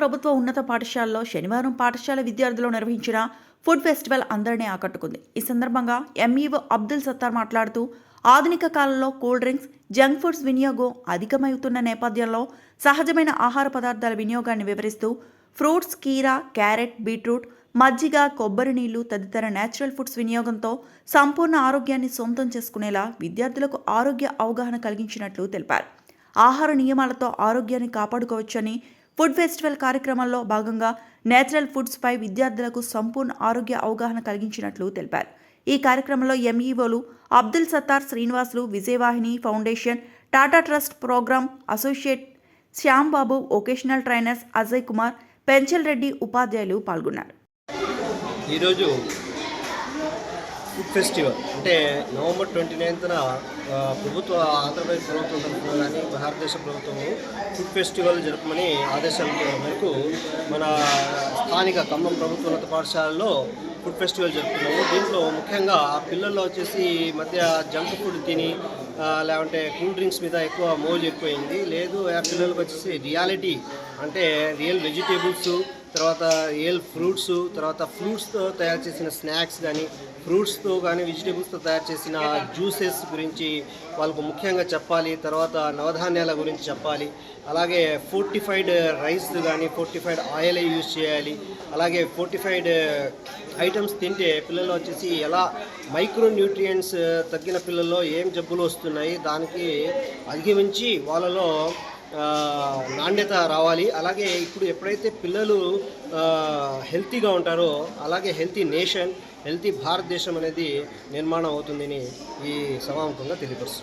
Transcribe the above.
ప్రభుత్వ ఉన్నత పాఠశాలలో శనివారం పాఠశాల విద్యార్థులు నిర్వహించిన ఫుడ్ ఫెస్టివల్ అందరినీ ఆకట్టుకుంది. ఈ సందర్భంగా ఎంఈఓ అబ్దుల్ సత్తార్ మాట్లాడుతూ ఆధునిక కాలంలో కూల్ డ్రింక్స్ జంక్ ఫుడ్స్ వినియోగం అధికమవుతున్న నేపథ్యంలో సహజమైన ఆహార పదార్థాల వినియోగాన్ని వివరిస్తూ ఫ్రూట్స్ కీరా క్యారెట్ బీట్రూట్ మజ్జిగ కొబ్బరి నీళ్ళు తదితర నేచురల్ ఫుడ్స్ వినియోగంతో సంపూర్ణ ఆరోగ్యాన్ని సొంతం చేసుకునేలా విద్యార్థులకు ఆరోగ్య అవగాహన కలిగించినట్లు తెలిపారు. ఆహార నియమాలతో ఆరోగ్యాన్ని కాపాడుకోవచ్చని ఫుడ్ ఫెస్టివల్ కార్యక్రమంలో భాగంగా నేచురల్ ఫుడ్స్పై విద్యార్థులకు సంపూర్ణ ఆరోగ్య అవగాహన కలిగించినట్లు తెలిపారు. ఈ కార్యక్రమంలో ఎంఈఓలు Abdul Sattar Srinivasulu Vijayavahini foundation Tata trust program associate Shyambabu vocational trainers Ajay Kumar Penchal Reddy ఉపాధ్యాయులు పాల్గొన్నారు. ఈరోజు ఫుడ్ ఫెస్టివల్. అంటే నవంబర్ ట్వంటీ నైన్త్న ప్రభుత్వ ఆంధ్రప్రదేశ్ ప్రభుత్వం కానీ భారతదేశ ప్రభుత్వము ఫుడ్ ఫెస్టివల్ జరపమని ఆదేశాల మేరకు మన స్థానిక ఖమ్మం ప్రభుత్వోన్నత పాఠశాలలో ఫుడ్ ఫెస్టివల్ జరుపుతున్నాము దీంట్లో ముఖ్యంగా పిల్లల్లో వచ్చేసి మధ్య జంక్ ఫుడ్ తిని లేకుంటే కూల్ డ్రింక్స్ మీద ఎక్కువ మోజు ఎక్కువైంది. లేదు ఆ పిల్లలకు వచ్చేసి రియాలిటీ అంటే రియల్ వెజిటేబుల్స్ తర్వాత ఏల్ ఫ్రూట్స్ తర్వాత ఫ్రూట్స్తో తయారు చేసిన స్నాక్స్ కానీ ఫ్రూట్స్తో కానీ వెజిటేబుల్స్తో తయారు చేసిన జ్యూసెస్ గురించి వాళ్ళకు ముఖ్యంగా చెప్పాలి. తర్వాత నవధాన్యాల గురించి చెప్పాలి. అలాగే ఫోర్టిఫైడ్ రైస్ కానీ ఫోర్టిఫైడ్ ఆయిల్ యూజ్ చేయాలి. అలాగే ఫోర్టిఫైడ్ ఐటమ్స్ తింటే పిల్లలు వచ్చేసి ఎలా మైక్రో న్యూట్రియంట్స్ తగ్గిన పిల్లల్లో ఏం జబ్బులు వస్తున్నాయి దానికి అధిగమించి వాళ్ళలో నాణ్యత రావాలి. అలాగే ఇప్పుడు ఎప్పుడైతే పిల్లలు హెల్తీగా ఉంటారో అలాగే హెల్తీ నేషన్ హెల్తీ భారతదేశం అనేది నిర్మాణం అవుతుందని ఈ సమాముఖంగా తెలియపరుస్తుంది